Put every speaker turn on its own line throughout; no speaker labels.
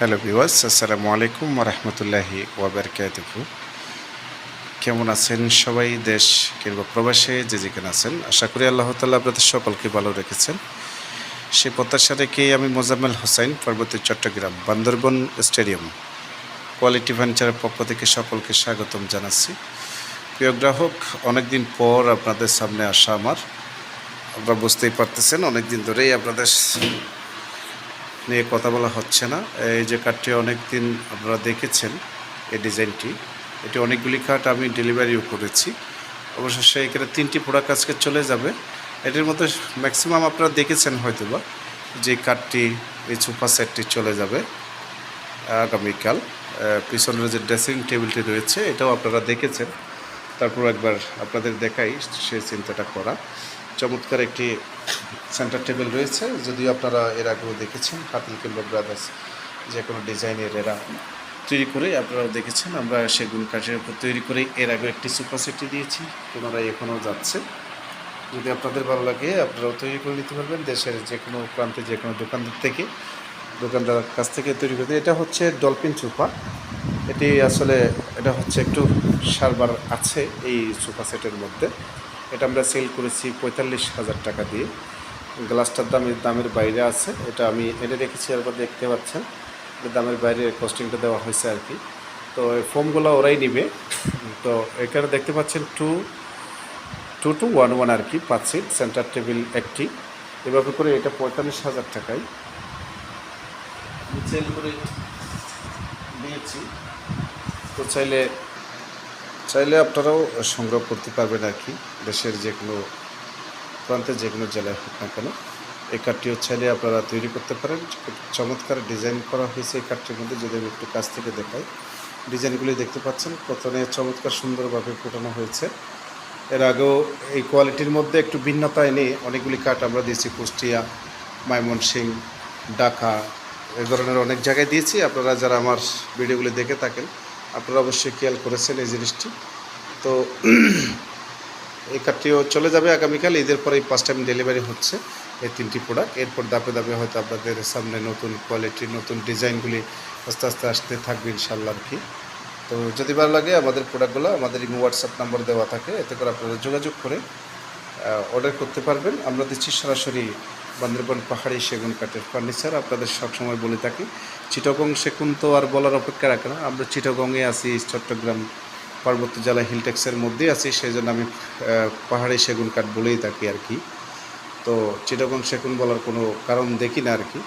Hello বিওয়াস আসসালামু আলাইকুম রহমতুল্লাহি ওয়াবারকাতুহু কেমন আছেন সবাই? দেশ কিংবা প্রবাসে যে যেখানে আছেন, আশা করি আল্লাহ তাল্লাহ আপনাদের সকলকে ভালো রেখেছেন। সেই প্রত্যাশা রেখেই আমি মোজাম্মেল হোসাইন পার্বতী চট্টগ্রাম বান্দরবন স্টেডিয়াম কোয়ালিটি ফার্নিচারের পক্ষ থেকে সকলকে স্বাগতম জানাচ্ছি। প্রিয় গ্রাহক, অনেকদিন পর আপনাদের সামনে আসা আমার। আপনারা বুঝতেই পারতেছেন অনেক দিন ধরেই আপনাদের নিয়ে কথা বলা হচ্ছে না। এই যে কার্ডটি অনেক দিন আপনারা দেখেছেন, এই ডিজাইনটি। এটি অনেকগুলি কার্ড আমি ডেলিভারিও করেছি। অবশেষে এখানে তিনটি প্রোডাক্ট আজকে চলে যাবে। এটির মধ্যে ম্যাক্সিমাম আপনারা দেখেছেন হয়তোবা যে কার্ডটি, এই সোফা সেটটি চলে যাবে আগামীকাল। পিছনের যে ড্রেসিং টেবিলটি রয়েছে, এটাও আপনারা দেখেছেন। তারপর একবার আপনাদের দেখাই সেই চিন্তাটা করা। চমৎকার একটি সেন্টার টেবিল রয়েছে। যদিও আপনারা এর আগেও দেখেছেন হাতিল কিংবা ব্রাদার্স যে কোনো ডিজাইনের এরা তৈরি করে আপনারাও দেখেছেন, আমরা সেগুন কাঠের উপর তৈরি করে এর আগে একটি সুপার সেটটি দিয়েছি, পুনরায় এখনও যাচ্ছে। যদি আপনাদের ভালো লাগে, আপনারাও তৈরি করে নিতে পারবেন দেশের যে কোনো প্রান্তে, যে কোনো দোকানদার থেকে, দোকানদার কাছ থেকে তৈরি করতে এটা হচ্ছে ডলফিন সোফা এটি আসলে, এটা হচ্ছে একটু সারবার আছে এই সোফা সেটের মধ্যে। এটা আমরা সেল করেছি পঁয়তাল্লিশ হাজার টাকা দিয়ে। গ্লাসটার দামের দামের বাইরে আছে। এটা আমি এনে রেখেছি একবার দেখতে পাচ্ছেন। দামের বাইরে কস্টিংটা দেওয়া হয়েছে আর কি। তো এই ফোমগুলো ওরাই নিবে। তো এখানে দেখতে পাচ্ছেন two two two one one আর কি, পাঁচ সিট সেন্টার টেবিল একটি। এভাবে করে এটা পঁয়তাল্লিশ হাজার টাকায় সেল করে দিয়েছি। তো চাইলে চাইলে আপনারাও সংগ্রহ করতে পারবেন আর কি। দেশের যে কোনো প্রান্তে যে কোনো জেলায় হোক না কেন। এই কার্ডটিও চাইলে আপনারা তৈরি করতে পারেন। চমৎকার ডিজাইন করা হয়েছে এই কার্ডটির মধ্যে। যদি আমি একটু কাছ থেকে দেখাই, ডিজাইনগুলি দেখতে পাচ্ছেন। প্রথমে চমৎকার সুন্দরভাবে ফোটানো হয়েছে। এর আগেও এই কোয়ালিটির মধ্যে একটু ভিন্নতা এনে অনেকগুলি কাঠ আমরা দিয়েছি। কুষ্টিয়া ময়মনসিং ঢাকা, এ ধরনের অনেক জায়গায় দিয়েছি। আপনারা যারা আমার ভিডিওগুলি দেখে থাকেন আপনারা অবশ্যই খেয়াল করেছেন এই জিনিসটি। তো এই কার্ডটিও চলে যাবে আগামীকাল, ঈদের পরেই ফার্স্ট টাইম ডেলিভারি হচ্ছে এই তিনটি প্রোডাক্ট এরপর দাপে দাপে হয়তো আপনাদের সামনে নতুন কোয়ালিটির নতুন ডিজাইনগুলি আস্তে আস্তে আসতে থাকবে ইনশাল্লাহ আর কি। তো যদি ভালো লাগে আমাদের প্রোডাক্টগুলো আমাদের ইমো হোয়াটসঅ্যাপ নাম্বার দেওয়া থাকে, এতে করে আপনারা যোগাযোগ করে অর্ডার করতে পারবেন। আমরা দিচ্ছি সরাসরি বান্দরবান পাহাড়ি সেগুন কাঠের ফার্নিচার, আপনাদের সবসময় বলে থাকি, চিটগং সেগুন তো আর বলার অপেক্ষা রাখে না। আমরা চিটগংয়ে আছি, চট্টগ্রাম পার্বত্য জেলা হিলটেক্সের মধ্যেই আছি সেই জন্য আমি পাহাড়ি সেগুন কাঠ বলেই থাকি আর কি। তো চিটগং সেগুন বলার কোনো কারণ দেখি না আর কি,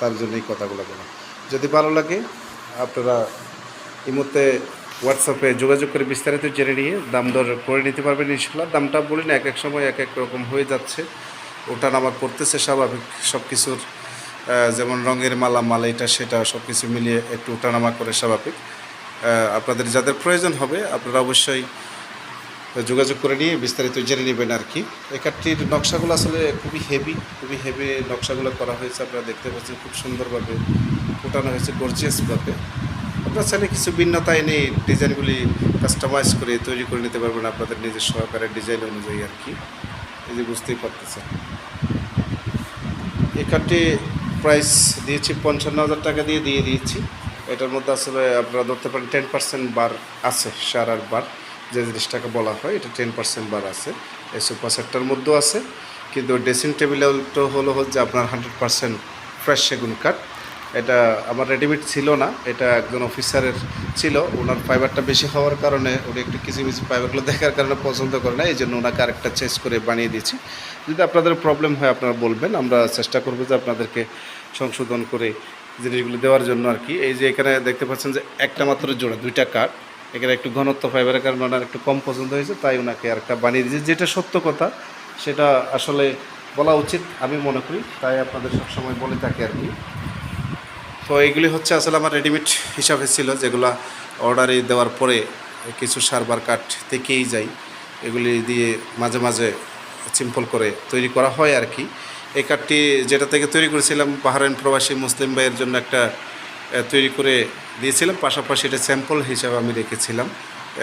তার জন্যই কথাগুলো বলা। যদি ভালো লাগে, আপনারা এই মুহূর্তে হোয়াটসঅ্যাপে যোগাযোগ করে বিস্তারিত জেনে নিয়ে দাম দর করে নিতে পারবেন ইনশাল্লাহ। দামটা বলি না, এক এক সময় এক এক রকম হয়ে যাচ্ছে। ওটা নামা করতেছে স্বাভাবিক সব কিছুর যেমন রঙের মালা মালা এটা সেটা সব কিছু মিলিয়ে একটু ওঠানামা করে স্বাভাবিক। আপনাদের যাদের প্রয়োজন হবে, আপনারা অবশ্যই যোগাযোগ করে নিয়ে বিস্তারিত জেনে নেবেন আর কি। এই নকশাগুলো আসলে খুবই হেভি খুবই হেভি নকশাগুলো করা হয়েছে। আপনারা দেখতে পাচ্ছেন খুব সুন্দরভাবে ফোটানো হয়েছে গর্জিয়াসভাবে আপনারা চাইলে কিছু ভিন্নতা এনে ডিজাইনগুলি কাস্টমাইজ করে তৈরি করে নিতে পারবেন আপনাদের নিজের সহকারে ডিজাইন অনুযায়ী আর কি। এই যে বুঝতেই পারতেছেন। এই কার্ডটি প্রাইস দিয়েছি পঞ্চান্ন হাজার টাকা দিয়ে দিয়ে দিয়েছি। এটার মধ্যে আসলে আপনারা ধরতে পারেন টেন পার্সেন্ট বার আছে, সার আর বার। যে জিনিসটাকে বলা হয়, এটা টেন পার্সেন্ট বার আছে। এই সুপার সেটটার মধ্যেও আছে। কিন্তু ড্রেসিং টেবিলটা হলো হচ্ছে আপনার হান্ড্রেড পার্সেন্ট ফ্রেশ সেগুন কাঠ এটা আমার রেডিমেড ছিল না, এটা একজন অফিসারের ছিল। ওনার ফাইবারটা বেশি হওয়ার কারণে উনি একটু কিছু কিছু ফাইবারগুলো দেখার কারণে পছন্দ করে না এই জন্য ওনাকে আরেকটা চেঞ্জ করে বানিয়ে দিয়েছি। যদি আপনাদের প্রবলেম হয়, আপনারা বলবেন, আমরা চেষ্টা করব যে আপনাদেরকে সংশোধন করে জিনিসগুলো দেওয়ার জন্য আর কি। এই যে এখানে দেখতে পাচ্ছেন যে একটা মাত্র জোড়া, দুইটা কাঠ। এখানে একটু ঘনত্ব ফাইবারের কারণে ওনার একটু কম পছন্দ হয়েছে, তাই ওনাকে আরেকটা বানিয়ে দিয়েছি। যেটা সত্য কথা, সেটা আসলে বলা উচিত, আমি মনে করি। তাই আপনাদের সবসময় বলে থাকি আর কি। তো এইগুলি হচ্ছে আসলে আমার রেডিমেড হিসাবে ছিল, যেগুলো অর্ডারে দেওয়ার পরে কিছু সারবার কাঠ থেকেই যাই। এগুলি দিয়ে মাঝে মাঝে সিম্পল করে তৈরি করা হয় আর কি এই কাঠটি যেটা থেকে তৈরি করেছিলাম, বাহারাইন প্রবাসী মুসলিম ভাইয়ের জন্য একটা তৈরি করে দিয়েছিলাম। পাশাপাশি এটা স্যাম্পল হিসাবে আমি রেখেছিলাম।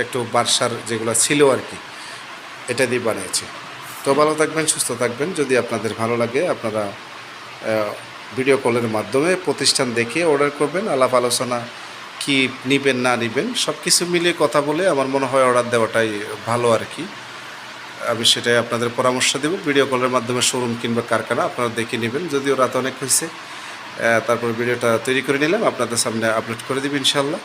একটু বার্সার যেগুলো ছিল আর কি এটা দিয়ে বানিয়েছি। তো ভালো থাকবেন, সুস্থ থাকবেন। যদি আপনাদের ভালো লাগে, আপনারা ভিডিও কলের মাধ্যমে প্রতিষ্ঠান দেখে অর্ডার করবেন, আলাপ আলোচনা কি নিবেন, না নিবেন সব কিছু মিলিয়ে কথা বলে আমার মনে হয় অর্ডার দেওয়াটাই ভালো আর কি। আমি সেটাই আপনাদের পরামর্শ দেব। ভিডিও কলের মাধ্যমে শোরুম কিংবা কারখানা আপনারা দেখে নেবেন, যদিও রাত অনেক হয়েছে। তারপর ভিডিওটা তৈরি করে নিলাম, আপনাদের সামনে আপলোড করে দেবেন ইনশাল্লাহ